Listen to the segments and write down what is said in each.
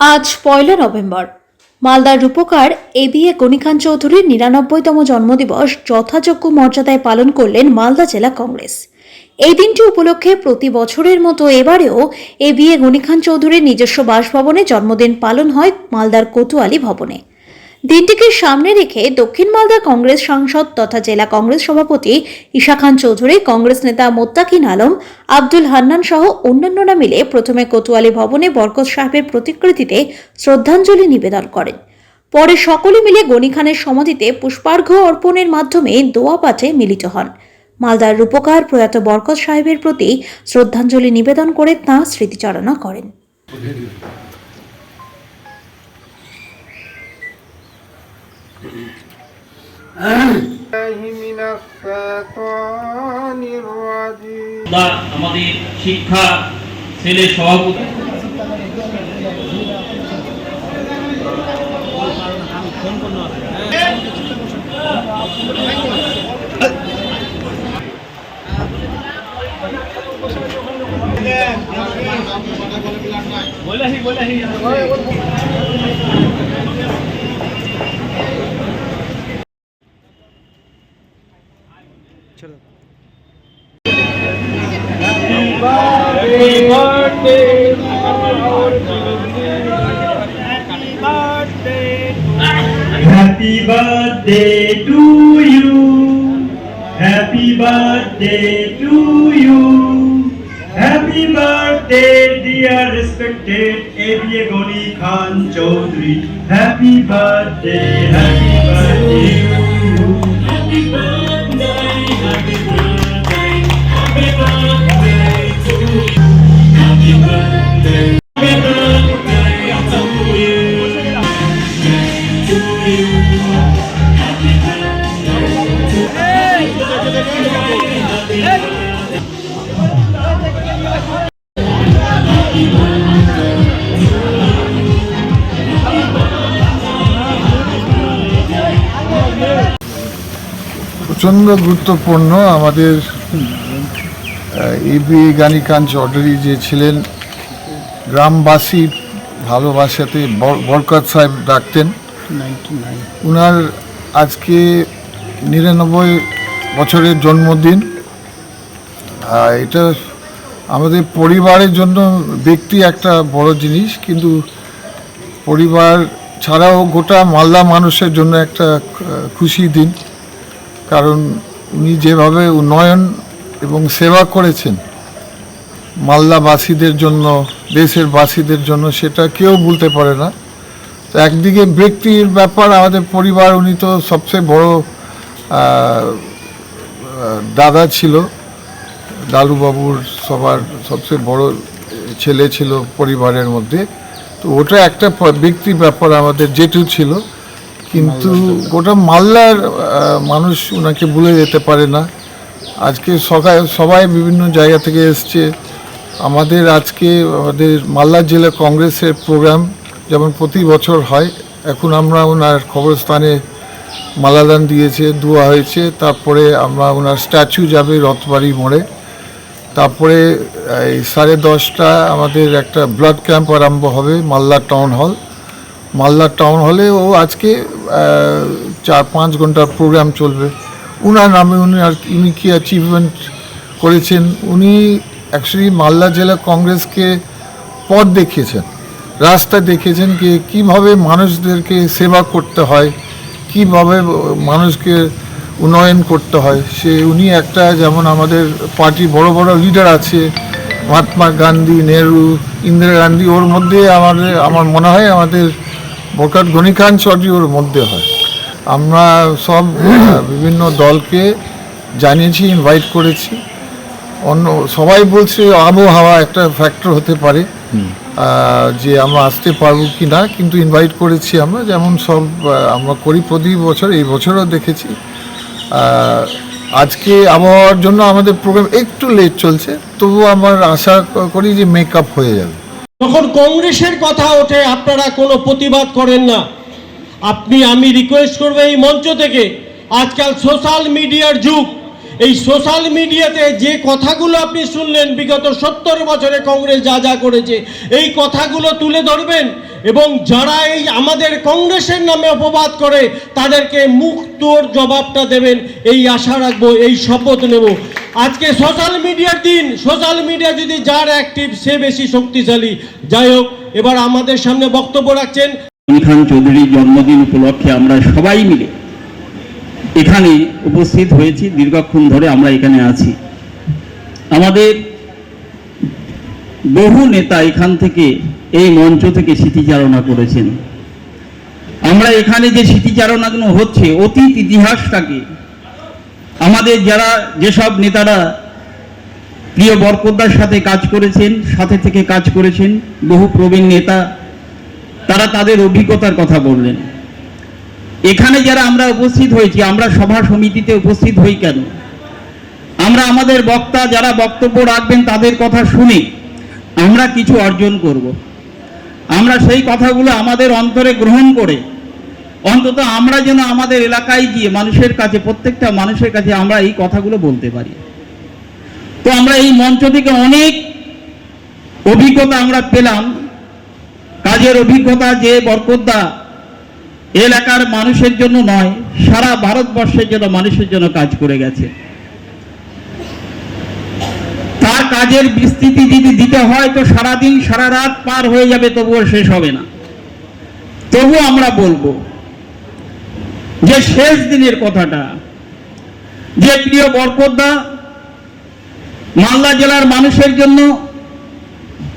আজ পয়লা নভেম্বর। মালদার রূপকার এ বি এ কণিকান চৌধুরীর নিরানব্বইতম জন্মদিবস যথাযোগ্য মর্যাদায় পালন করলেন মালদা জেলা কংগ্রেস। এই দিনটি উপলক্ষে প্রতি বছরের মতো এবারেও এ বি এ গণিখান চৌধুরীর নিজস্ব বাসভবনে জন্মদিন পালন হয় মালদার কোতোয়ালি ভবনে। দিনটিকে সামনে রেখে দক্ষিণ মালদা কংগ্রেস সাংসদ তথা জেলা কংগ্রেস সভাপতি ঈশা খান চৌধুরী, কংগ্রেস নেতা মোত্তাকিন আলম, আব্দুল হান্নান সহ অন্যান্যরা মিলে প্রথমে কোতোয়ালি ভবনে বরকত সাহেবের প্রতিকৃতিতে শ্রদ্ধাঞ্জলি নিবেদন করেন। পরে সকলে মিলে গনি খানের সমাধিতে পুষ্পার্ঘ্য অর্পণের মাধ্যমে দোয়া পাঠে মিলিত হন। মালদার রূপকার প্রয়াত বরকত সাহেবের প্রতি শ্রদ্ধাঞ্জলি নিবেদন করে তাঁর স্মৃতিচারণা করেন। আমাদের শিক্ষা সেলের সভাপতি। Happy birthday birthday Happy birthday to you. Happy birthday to you. Happy birthday, dear respected A.B.A. Goni Khan Chaudhary. Happy birthday, happy birthday to you. Happy birthday, প্রচণ্ড গুরুত্বপূর্ণ আমাদের এবি গানিকান চৌধুরী যে ছিলেন গ্রামবাসী ভালোবাসাতে বরকত সাহেব ডাকতেন। উনার আজকে নিরানব্বই বছরের জন্মদিন। এটা আমাদের পরিবারের জন্য ব্যক্তি একটা বড় জিনিস কিন্তু পরিবার ছাড়াও গোটা মালদা মানুষের জন্য একটা খুশি দিন। কারণ উনি যেভাবে উন্নয়ন এবং সেবা করেছেন। মালদাবাসীদের জন্য দেশের বাসীদের জন্য সেটা কেউ ভুলতে পারে না। তো একদিকে ব্যক্তির ব্যাপার আমাদের পরিবার উনি তো সবচেয়ে বড় দাদা ছিল। লালুবাবুর সবার সবচেয়ে বড় ছেলে ছিল পরিবারের মধ্যে। তো ওটা একটা ব্যক্তির ব্যাপার আমাদের জেঠু ছিল। কিন্তু গোটা মালদার আহ, মানুষ ওনাকে ভুলে যেতে পারে না। আজকে সকাল সবাই বিভিন্ন জায়গা থেকে এসছে। আমাদের আজকে আমাদের মালদা জেলা কংগ্রেসের প্রোগ্রাম যেমন প্রতি বছর হয়, এখন আমরা ওনার খবরস্থানে মালাদান দিয়েছে, দোয়া হয়েছে, তারপরে আমরা ওনার স্ট্যাচু যাবে রথবাড়ি মোড়ে। তারপরে এই সাড়ে দশটা আমাদের একটা ব্লাড ক্যাম্প আরম্ভ হবে Malda town hall. Malda town হলে ও আজকে চার পাঁচ ঘণ্টার প্রোগ্রাম চলবে। উনার নামে উনি আর উনি কী অ্যাচিভমেন্ট করেছেন? উনি অ্যাকচুয়ালি মালদা জেলা কংগ্রেসকে পথ দেখিয়েছেন, রাস্তা দেখিয়েছেন কি, কীভাবে মানুষদেরকে সেবা করতে হয়, কীভাবে মানুষকে উন্নয়ন করতে হয়। সে উনি একটা যেমন আমাদের পার্টির বড় বড় লিডার আছে, মহাত্মা গান্ধী, নেহরু, ইন্দিরা গান্ধী, ওর মধ্যে আমাদের, আমার মনে হয় আমাদের গনি খান চৌধুরী ওর মধ্যে হয়। আমরা সব বিভিন্ন দলকে জানিয়েছি ইনভাইট করেছি। অন্য সবাই বলছে আবহাওয়া একটা ফ্যাক্টর হতে পারে যে আমরা আসতে পারব কি না কিন্তু ইনভাইট করেছি আমরা। যেমন সব আমরা করি প্রতি বছর এই বছরও দেখেছি। আজকে আবহাওয়ার জন্য আমাদের প্রোগ্রাম একটু লেট চলছে তবু আমার আশা করি যে মেকআপ হয়ে যাবে। যখন কংগ্রেসের কথা ওঠে আপনারা কোনো প্রতিবাদ করেন না। আপনি, আমি রিকোয়েস্ট করব এই মঞ্চ থেকে। আজকাল সোশ্যাল মিডিয়ার যুগ। এই সোশ্যাল মিডিয়াতে যে কথাগুলো আপনি শুনলেন, বিগত সত্তর বছরে কংগ্রেস যা যা করেছে, এই কথাগুলো তুলে ধরবেন এবং যারা এই আমাদের কংগ্রেসের নামে অপবাদ করে, তাদেরকে মুখ তোর জবাবটা দেবেন। এই আশা রাখব, এই শপথ নেব। আজকে সোশ্যাল মিডিয়ার দিন। সোশ্যাল মিডিয়া যদি যার অ্যাক্টিভ সে বেশি শক্তিশালী। যাই হোক, এবার আমাদের সামনে বক্তব্য রাখছেন গনি খান চৌধুরীর জন্মদিন উপলক্ষে আমরা সবাই মিলে এখানে উপস্থিত হয়েছি, দীর্ঘক্ষণ ধরে আমরা এখানে আছি। আমাদের বহু নেতা এখান থেকে এই মঞ্চ থেকে স্মৃতিচারণা করেছেন। আমরা এখানে যে স্মৃতিচারণাগুলো হচ্ছে, অতীত ইতিহাসটাকে আমাদের যারা যেসব নেতারা প্রিয় বরকদ্দার সাথে কাজ করেছেন, সাথে থেকে কাজ করেছেন, বহু প্রবীণ নেতা তারা তাদের অভিজ্ঞতার কথা বললেন। এখানে যারা আমরা উপস্থিত হয়েছি, আমরা সভা সমিতিতে উপস্থিত হই কেন? আমরা আমাদের বক্তা যারা বক্তব্য রাখবেন, তাদের কথা শুনে আমরা কিছু অর্জন করব। আমরা সেই কথাগুলো আমাদের অন্তরে গ্রহণ করে, অন্তত আমরা যেন আমাদের এলাকায় গিয়ে মানুষের কাছে, প্রত্যেকটা মানুষের কাছে আমরা এই কথাগুলো বলতে পারি। তো আমরা এই মঞ্চ থেকে অনেক অভিজ্ঞতা আমরা পেলাম। কাজের অভিজ্ঞতা যে বরকদ্দা এলাকার মানুষের জন্য নয়, সারা ভারতবর্ষের জন্য মানুষের জন্য কাজ করে গেছে। তার কাজের বিস্তৃতি যদি দিতে হয়, তো সারাদিন, সারা রাত পার হয়ে যাবে, তবুও শেষ হবে না। তবু আমরা বলব যে শেষ দিনের কথাটা, যে প্রিয় বরকদ্দা মালদা জেলার মানুষের জন্য,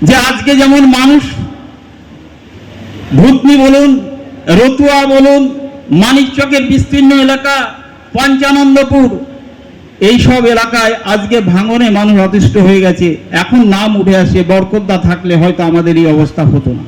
যে আজকে যেমন মানুষ ভূতনি বলুন, রতুয়া বলুন, মানিকচকের বিস্তীর্ণ এলাকা, পঞ্চানন্দপুর। এইসব এলাকায় আজকে ভাঙনে মানুষ অতিষ্ঠ হয়ে গেছে। এখন নাম উঠে আসে বরকদ্দা থাকলে হয়তো আমাদের এই অবস্থা হতো না।